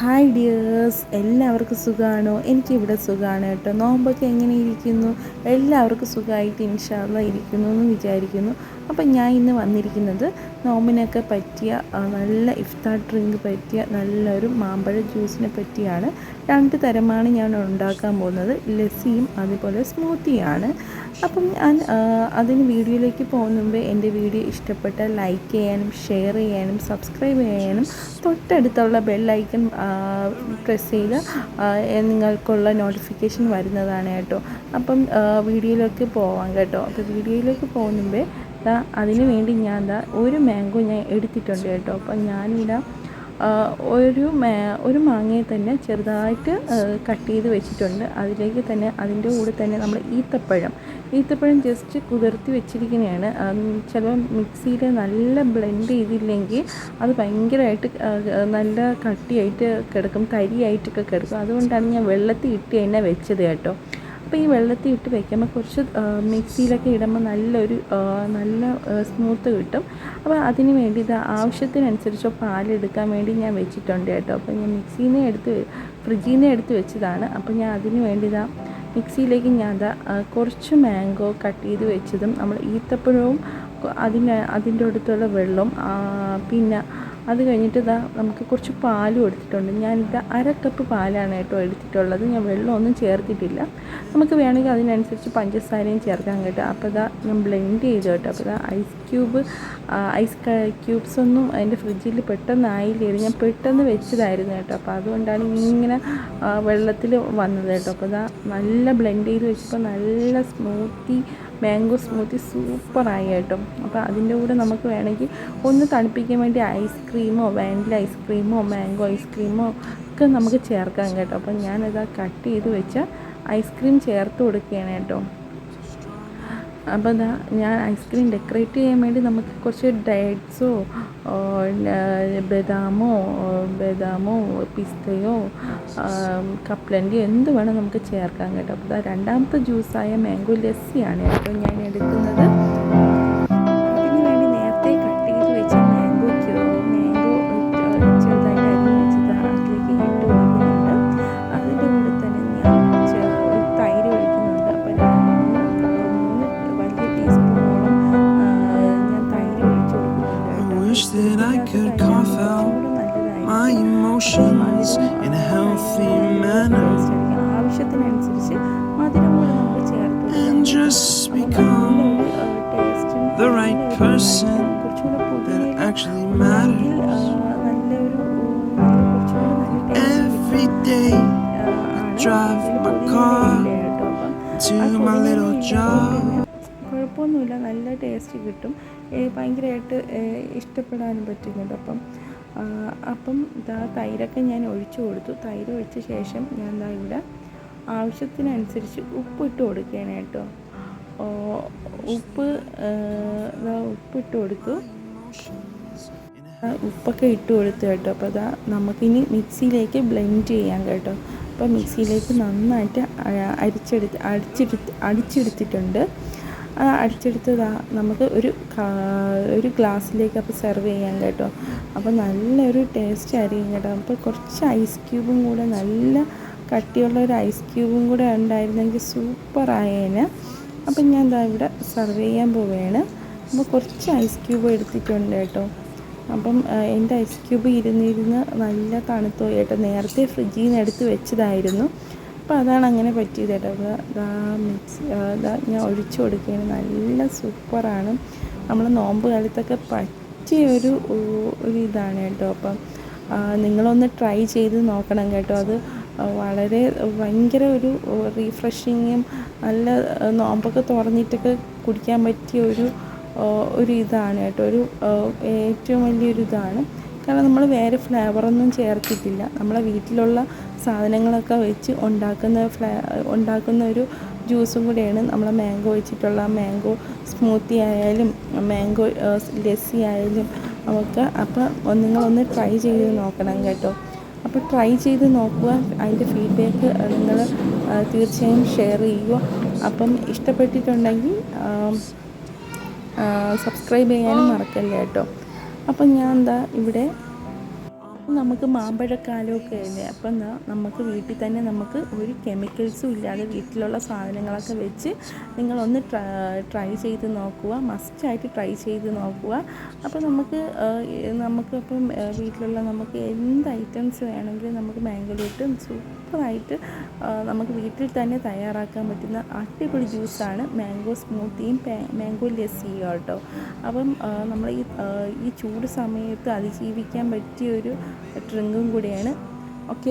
Hi dears എല്ലാവർക്കും സുഖമാണോ എനിക്കിവിടെ സുഖമാണ് കേട്ടോ. നോമ്പൊക്കെ എങ്ങനെ ഇരിക്കുന്നു? എല്ലാവർക്കും സുഖമായിട്ട് ഇൻഷാല്ല ഇരിക്കുന്നു എന്ന് വിചാരിക്കുന്നു. അപ്പം ഞാൻ ഇന്ന് വന്നിരിക്കുന്നത് നോമ്പിനൊക്കെ പറ്റിയ നല്ല ഇഫ്താർ ഡ്രിങ്ക് പറ്റിയ നല്ലൊരു മാമ്പഴ ജ്യൂസിനെ പറ്റിയാണ് രണ്ട് തരമാണ് ഞാൻ ഉണ്ടാക്കാൻ പോകുന്നത്. ലസ്സിയും അതുപോലെ സ്മൂത്തിയാണ്. അപ്പം ഞാൻ അതിന് വീഡിയോയിലേക്ക് പോകുന്ന മുമ്പേ എന്റെ വീഡിയോ ഇഷ്ടപ്പെട്ട ലൈക്ക് ചെയ്യാനും ഷെയർ ചെയ്യാനും സബ്സ്ക്രൈബ് ചെയ്യാനും തൊട്ടടുത്തുള്ള ബെല്ലൈക്കൺ പ്രസ് ചെയ്ത് നിങ്ങൾക്കുള്ള നോട്ടിഫിക്കേഷൻ വരുന്നതാണ് കേട്ടോ. അപ്പം വീഡിയോയിലേക്ക് പോവാം കേട്ടോ. അപ്പോൾ വീഡിയോയിലേക്ക് പോകുന്ന മുമ്പേ അതിന് വേണ്ടി ഞാൻ എന്താ ഒരു മാംഗോ ഞാൻ എടുത്തിട്ടുണ്ട് കേട്ടോ. അപ്പം ആ, ഒരു ഒരു മാങ്ങയെ തന്നെ ചെറുതായിട്ട് കട്ട് ചെയ്ത് വെച്ചിട്ടുണ്ട്. അതിലേക്ക് തന്നെ അതിന്റെ കൂടെ തന്നെ നമ്മൾ ഈത്തപ്പഴം ഈത്തപ്പഴം ജസ്റ്റ് കുതിർത്തി വെച്ചിരിക്കുന്നതാണ് ചിലപ്പോൾ മിക്സിയിൽ നല്ല ബ്ലെൻഡ് ചെയ്തില്ലെങ്കിൽ അത് ഭയങ്കരമായിട്ട് നല്ല കട്ടിയായിട്ട് കിടക്കും തരിയായിട്ടൊക്കെ കിടക്കും. അതുകൊണ്ടാണ് ഞാൻ വെള്ളത്തിൽ ഇട്ട് തന്നെ വെച്ചത് കേട്ടോ. അപ്പോൾ ഈ വെള്ളത്തിൽ ഇട്ട് വയ്ക്കുമ്പോൾ കുറച്ച് മിക്സിയിലൊക്കെ ഇടുമ്പോൾ നല്ലൊരു നല്ല സ്മൂത്ത് കിട്ടും. അപ്പോൾ അതിന് വേണ്ടി ഇത് ആവശ്യത്തിനനുസരിച്ച് പാലെടുക്കാൻ വേണ്ടി ഞാൻ വെച്ചിട്ടുണ്ട് കേട്ടോ. അപ്പോൾ ഞാൻ മിക്സിയിൽ നിന്ന് എടുത്ത് ഫ്രിഡ്ജിൽ നിന്ന് എടുത്ത് വെച്ചതാണ്. അപ്പോൾ ഞാൻ അതിന് വേണ്ടി ഇതാ മിക്സിയിലേക്ക് ഞാൻ കുറച്ച് മാംഗോ കട്ട് ചെയ്ത് വെച്ചതും നമ്മൾ ഈത്തപ്പഴവും അതിന് അതിന്റെ അടുത്തുള്ള വെള്ളം പിന്നെ അത് കഴിഞ്ഞിട്ട് ഇതാ നമുക്ക് കുറച്ച് പാലും എടുത്തിട്ടുണ്ട്. ഞാനിത് അര കപ്പ് പാലാണ് കേട്ടോ എടുത്തിട്ടുള്ളത്. ഞാൻ വെള്ളമൊന്നും ചേർത്തിട്ടില്ല. നമുക്ക് വേണമെങ്കിൽ അതിനനുസരിച്ച് പഞ്ചസാരയും ചേർക്കാൻ കേട്ടോ. അപ്പോൾ ഇതാ ഞാൻ ബ്ലെൻഡ് ചെയ്തു കേട്ടോ. അപ്പോൾ ഇതാ ഐസ് ക്യൂബ് ഐസ് ക്യൂബ്സ് ഒന്നും ഫ്രിഡ്ജിൽ പെട്ടെന്ന് ആയില്ലേ ഞാൻ പെട്ടെന്ന് വെച്ചതായിരുന്നു കേട്ടോ. അപ്പോൾ അതുകൊണ്ടാണ് ഇങ്ങനെ വെള്ളത്തിൽ വന്നത് കേട്ടോ. അപ്പോൾ ഇതാ നല്ല ബ്ലെൻഡ് ചെയ്ത് വെച്ചപ്പോൾ നല്ല സ്മൂത്തി മാംഗോ സ്മൂത്തി സൂപ്പറായി കേട്ടോ. അപ്പോൾ അതിന്റെ കൂടെ നമുക്ക് വേണമെങ്കിൽ ഒന്ന് തണുപ്പിക്കാൻ വേണ്ടി ഐസ്ക്രീമോ വാനില ഐസ്ക്രീമോ മാംഗോ ഐസ്ക്രീമോ ഒക്കെ നമുക്ക് ചേർക്കാം കേട്ടോ. അപ്പോൾ ഞാനത് കട്ട് ചെയ്ത് വെച്ച ഐസ്ക്രീം ചേർത്ത് കൊടുക്കുകയാണ് കേട്ടോ. അപ്പോൾ ഇതാ ഞാൻ ഐസ്ക്രീം ഡെക്കറേറ്റ് ചെയ്യാൻ വേണ്ടി നമുക്ക് കുറച്ച് ഡേറ്റ്സോ ബദാമോ ബദാമോ പിസ്തയോ കപ്ലന്റെയോ എന്ത് വേണം നമുക്ക് ചേർക്കാൻ കേട്ടോ. അപ്പോൾ രണ്ടാമത്തെ ജ്യൂസായ മാംഗോ ലസ്സിയാണ് കേട്ടോ ഞാൻ എടുക്കുന്നത്. Taste Every day drive my car to my little job. കുഴപ്പമൊന്നുമില്ല. നല്ല ടേസ്റ്റ് കിട്ടും. ഭയങ്കരമായിട്ട് ഇഷ്ടപ്പെടാനും പറ്റും കേട്ടോ അപ്പം അപ്പം ഇതാ തൈരൊക്കെ ഞാൻ ഒഴിച്ചു കൊടുത്തു. തൈര് ഒഴിച്ച ശേഷം ഞാൻ ദാ ഇവിടെ ആവശ്യത്തിനനുസരിച്ച് ഉപ്പ് ഇട്ട് കൊടുക്കുകയാണ് കേട്ടോ. ഉപ്പ് ഉപ്പിട്ട് കൊടുത്തു. ഉപ്പൊക്കെ ഇട്ട് കൊടുത്തു കേട്ടോ. അപ്പോൾ അതാ നമുക്കിനി മിക്സിയിലേക്ക് ബ്ലെൻഡ് ചെയ്യാം കേട്ടോ. അപ്പോൾ മിക്സിയിലേക്ക് നന്നായിട്ട് അരിച്ചെടുത്ത് അടിച്ചെടുത്ത് അടിച്ചെടുത്തിട്ടുണ്ട്. അടിച്ചെടുത്തതാ. നമുക്ക് ഒരു ഒരു ഗ്ലാസ്സിലേക്ക് അപ്പോൾ സെർവ് ചെയ്യാം കേട്ടോ. അപ്പോൾ നല്ലൊരു ടേസ്റ്റ് ആയിരിക്കും കേട്ടോ. അപ്പോൾ കുറച്ച് ഐസ് ക്യൂബും കൂടെ നല്ല കട്ടിയുള്ള ഒരു ഐസ് ക്യൂബും കൂടെ ഉണ്ടായിരുന്നെങ്കിൽ സൂപ്പർ ആയേനെ. അപ്പം ഞാൻ ദാ ഇവിടെ സെർവ് ചെയ്യാൻ പോവുകയാണ് അപ്പോൾ കുറച്ച് ഐസ് ക്യൂബ് എടുത്തിട്ടുണ്ട് കേട്ടോ. അപ്പം എന്റെ ഐസ് ക്യൂബ് ഇരുന്നിരുന്ന് നല്ല തണുത്തു കേട്ടോ. നേരത്തെ ഫ്രിഡ്ജിൽ നിന്ന് എടുത്ത് വെച്ചതായിരുന്നു. അപ്പോൾ അതാണ് അങ്ങനെ പറ്റിയത് കേട്ടോ. ദാ മിക്സ് ദാ ഞാൻ ഒഴിച്ചു കൊടുക്കുകയാണ്. നല്ല സൂപ്പറാണ്. നമ്മൾ നോമ്പ് കാലത്തൊക്കെ പറ്റിയ ഒരു ഇതാണ് കേട്ടോ. അപ്പം നിങ്ങളൊന്ന് ട്രൈ ചെയ്ത് നോക്കണം കേട്ടോ. അത് വളരെ ഭയങ്കര ഒരു റീഫ്രഷിങ്ങും നല്ല നോമ്പൊക്കെ തുറന്നിട്ടൊക്കെ കുടിക്കാൻ പറ്റിയ ഒരു ഒരു ഇതാണ് കേട്ടോ. ഒരു ഏറ്റവും വലിയൊരു ഇതാണ്. കാരണം നമ്മൾ വേറെ ഫ്ലേവറൊന്നും ചേർത്തിട്ടില്ല. നമ്മളെ വീട്ടിലുള്ള സാധനങ്ങളൊക്കെ വെച്ച് ഉണ്ടാക്കുന്ന ഫ്ലേ ഉണ്ടാക്കുന്ന ഒരു ജ്യൂസും കൂടിയാണ് നമ്മളെ മാംഗോ വെച്ചിട്ടുള്ള മാംഗോ സ്മൂത്തി ആയാലും മാംഗോ ലസ്സി ആയാലും ഒക്കെ. അപ്പോൾ നിങ്ങളൊന്ന് ട്രൈ ചെയ്ത് നോക്കണം കേട്ടോ. അപ്പോൾ ട്രൈ ചെയ്ത് നോക്കുക. അതിന്റെ ഫീഡ്ബാക്ക് നിങ്ങൾ തീർച്ചയായും ഷെയർ ചെയ്യുക. അപ്പം ഇഷ്ടപ്പെട്ടിട്ടുണ്ടെങ്കിൽ സബ്സ്ക്രൈബ് ചെയ്യാനും മറക്കല്ലേ കേട്ടോ. അപ്പം ഞാൻ എന്താ ഇവിടെ നമുക്ക് മാമ്പഴക്കാലമൊക്കെ അല്ലേ? അപ്പം എന്നാൽ നമുക്ക് വീട്ടിൽ തന്നെ നമുക്ക് ഒരു കെമിക്കൽസും ഇല്ലാതെ വീട്ടിലുള്ള സാധനങ്ങളൊക്കെ വെച്ച് നിങ്ങളൊന്ന് ട്രൈ ചെയ്ത് നോക്കുക. മസ്റ്റായിട്ട് ട്രൈ ചെയ്ത് നോക്കുക. അപ്പോൾ നമുക്ക് നമുക്ക് നമുക്കിപ്പം വീട്ടിലുള്ള നമുക്ക് എന്ത് ഐറ്റംസ് വേണമെങ്കിലും നമുക്ക് മാംഗോയിലിട്ട് സൂപ്പറായിട്ട് നമുക്ക് വീട്ടിൽ തന്നെ തയ്യാറാക്കാൻ പറ്റുന്ന അടിപൊളി ജ്യൂസാണ് മാംഗോ സ്മൂത്തിയും മാംഗോ ലസ്സിയും കേട്ടോ അപ്പം നമ്മൾ ഈ ഈ ചൂട് സമയത്ത് അതിജീവിക്കാൻ പറ്റിയ ഒരു ഡ്രിങ്കും കൂടിയാണ്. ഓക്കെ.